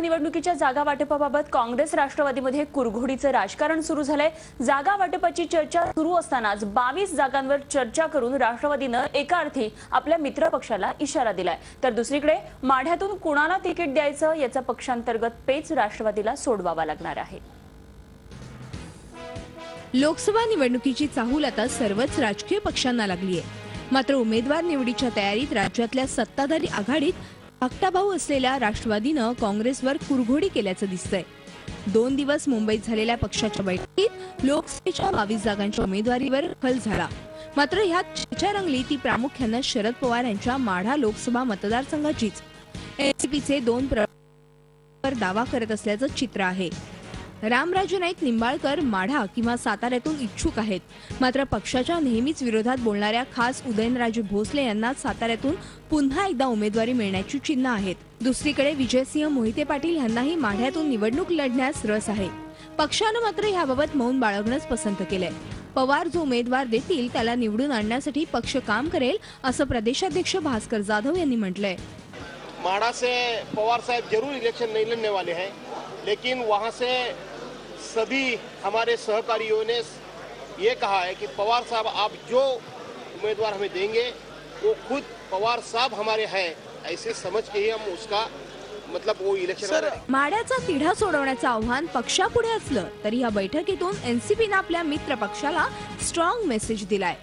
निवडणुकीच्या जागा वाटपाबाबत काँग्रेस राष्ट्रवादीमध्ये कुरघोडीचं राजकारण सुरू झालंय. जागा वाटपाची चर्चा सुरू असतानाच बावीस जागांवर चर्चा करून राष्ट्रवादीनं एका अर्थी आपल्या मित्रपक्षाला इशारा दिलाय. तर दुसरीकडे माढ्यातून कुणाला तिकीट द्यायचं याचा पक्षांतर्गत पेच राष्ट्रवादीला सोडवावा लागणार आहे. लोकसभा निवडणुकीची चाहूल आता सर्वच राजकीय पक्षांना लागली आहे मात्र उमेदवार निवडीच्या तयारीत राज्यातल्या सत्ताधारी आघाडीत धाकटाभाऊ असलेल्या राष्ट्रवादीनं काँग्रेसवर कुरघोडी केल्याचं दिसतंय. दोन दिवस मुंबईत झालेल्या पक्षाच्या बैठकीत लोकसभेच्या बावीस जागांच्या उमेदवारीवर खल झाला. मात्र ह्यात चर्चा रंगली ती प्रामुख्यानं शरद पवार यांच्या माढा लोकसभा मतदारसंघाचीच. एनसीपीचे दोन प्र दावा करत असल्याचं चित्र आहे. रामराजे नाईक निंबाळकर माढा किंवा साताऱ्यातून इच्छुक आहेत. मात्र पक्षाच्या नेहमीच विरोधात बोलणाऱ्या खास उदयनराजे भोसले यांना साताऱ्यातून पुन्हा एकदा उमेदवारी मिळण्याची चिन्ह आहेत. दुसरीकडे विजयसिंह मोहिते पाटील यांनाही माढ्यातून निवडणूक लढण्यास रस आहे. पक्षानं मात्र याबाबत मौन बाळगणंच पसंत केलंय. पवार जो उमेदवार देतील त्याला निवडून आणण्यासाठी पक्ष काम करेल असं प्रदेशाध्यक्ष भास्कर जाधव यांनी म्हटलंय. माढा से पवार साहब जरूर इलेक्शन नहीं लड़ने वाले हैं लेकिन वहाँ से सभी हमारे सहकारियों ने ये कहा है कि पवार साहब आप जो उम्मीदवार हमें देंगे वो खुद पवार साहब हमारे हैं ऐसे समझ के ही हम उसका मतलब वो इलेक्शन। माड्याचा तिढा सोडवण्याचं आव्हान पक्षापुढे असलं तरी या बैठकीतून एनसीपीनं आपल्या मित्र पक्षाला स्ट्रॉंग मेसेज दिलाय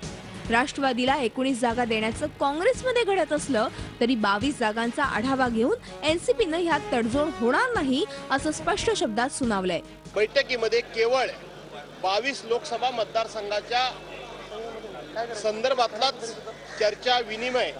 राष्ट्रवादीला एकोणीस जागा देण्याचं काँग्रेसमध्ये घडत असलं तरी बावीस जागांचा आढावा घेऊन एनसीपीनं ह्यात तडजोड होणार नाही असं स्पष्ट शब्दात सुनावलंय. बैठकीमध्ये केवळ बावीस लोकसभा मतदारसंघाच्या संदर्भातलाच चर्चा विनिमय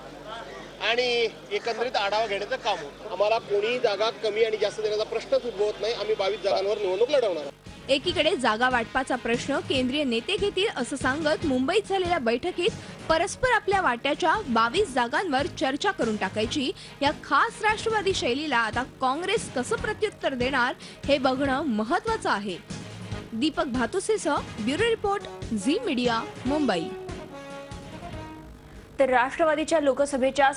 आणि एकंदरीत आढावा घेण्याचं काम आम्हाला कोणीही जागा कमी आणि जास्त देण्याचा प्रश्नच उद्भवत नाही. आम्ही बावीस जागांवर निवडणूक लढवणार एकीकडे जागा वाटपाचा प्रश्न केंद्रीय नेते घेतील असं सांगत मुंबईत झालेल्या बैठकीत परस्पर आपल्या वाट्याच्या बावीस जागांवर चर्चा करून टाकायची. या खास राष्ट्रवादी शैलीला आता काँग्रेस कसं प्रत्युत्तर देणार हे बघणं महत्वाचं आहे. Deepak भातुसेसह bureau report Zee Media Mumbai. तर राष्ट्रवादीच्या लोकसभेच्या